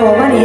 我帮你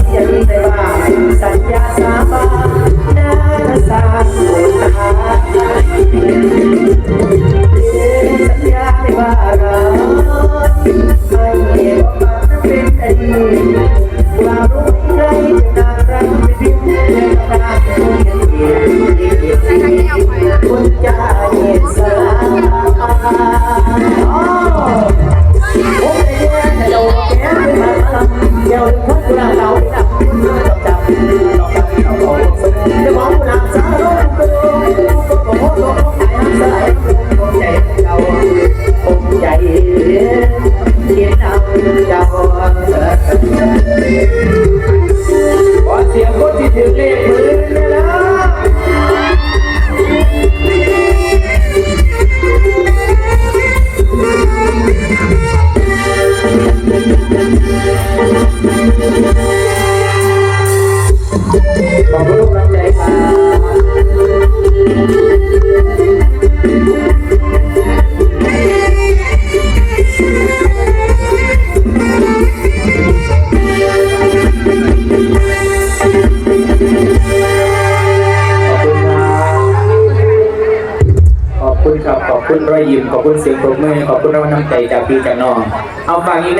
ขอบคุณกำลังขอบคุณครับ ขอบคุณรอยยิ้ม ขอบคุณเสียงปรบมือ ขอบคุณรางวัลน้ำใจจากพี่จากน้อง เอาฟังอีกได้